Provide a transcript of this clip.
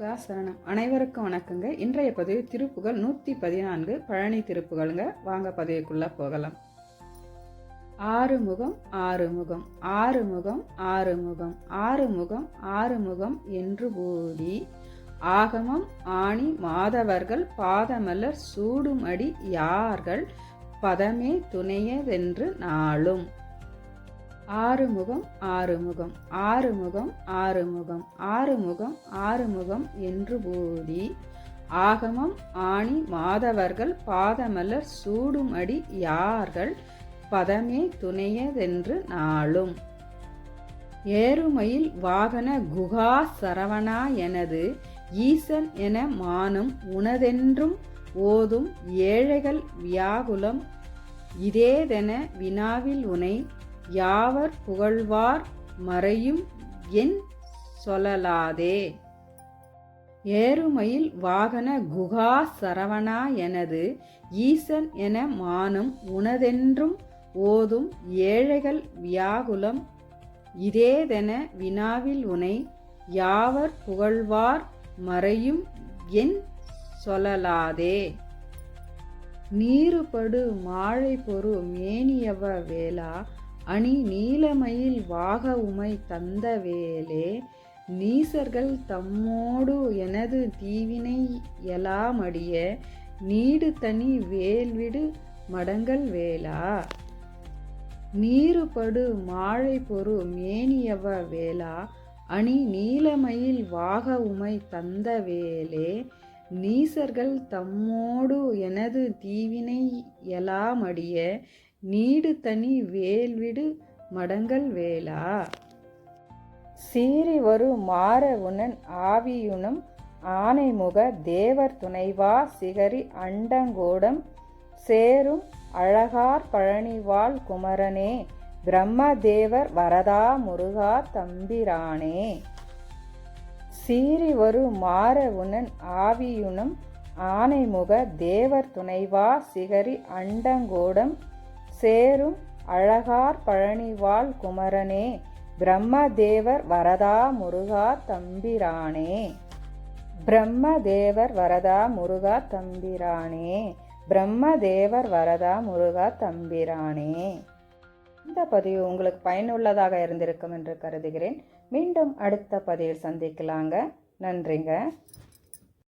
முருகா சரணம். அனைவருக்கும் வணக்கங்க. இன்றைய பதிவு திருப்புகள் நூற்றி பதினான்கு பழனி திருப்புகள்ங்க வாங்க பதிவுக்குள்ளே போகலாம். ஆறு முகம் ஆறு முகம் ஆறு முகம் ஆறு முகம் ஆறு முகம் ஆறு முகம் என்று கூடி ஆகமம் ஆணி மாதவர்கள் பாதமலர் சூடுமடி யார்கள் பதமே துணையதென்று நாளும். ஆறுமுகம் ஆறுமுகம் ஆறுமுகம் ஆறுமுகம் ஆறுமுகம் ஆறுமுகம் என்று ஓடி ஆகமம் ஆணி மாதவர்கள் பாதமலர் சூடுமடி யார்கள் பதமே துணையதென்று நாளும். ஏறுமையில் வாகன குகா சரவணா எனது ஈசன் என மானும் உனதென்றும் ஓதும் ஏழைகள் வியாகுலம் இதேதென வினாவில் உனை யாவர் புகழ்வார் மறையும் என் சொல்லலாதே. ஏறுமையில் வாகன குகா சரவணா எனது ஈசன் என மானும் உனதென்றும் ஓதும் ஏழைகள் வியாகுலம் இதேதென வினாவில் உனை யாவர் புகழ்வார் மறையும் என் சொல்லலாதே. நீருபடு மாழை பொறு மேனியவ வேளா அணி நீலமயில் வாக உமை தந்த வேலே நீசர்கள் தம்மோடு எனது தீவினை எலாமடிய நீடு தனி வேல்விடு மடங்கள் வேளா. நீருபடு மாழை பொறு மேனியவ வேளா அணி நீலமயில் வாக உமை தந்த வேலே நீசர்கள் தம்மோடு எனது தீவினை எலாமடிய நீடு தனி வேல்விடு மடங்கள் வேளா சீறி வரு மாற உணன் ஆனைமுக தேவர் துணைவா சிகரி அண்டங்கோடம் சேரும் அழகார் பழனிவாள் குமரனே பிரம்மதேவர் வரதா முருகா தம்பிரானே. சீறி வரு மாற உணன் ஆனைமுக தேவர் துணைவா சிகரி அண்டங்கோடம் சேரும் அழகார் பழனிவாள் குமரனே பிரம்மதேவர் வரதா முருகா தம்பிரானே. பிரம்மதேவர் வரதா முருகா தம்பிரானே பிரம்மதேவர் வரதா முருகா தம்பிரானே. இந்த பதிவு உங்களுக்கு பயனுள்ளதாக இருந்திருக்கும் என்று கருதுகிறேன். மீண்டும் அடுத்த பதிவில் சந்திக்கலாங்க. நன்றிங்க.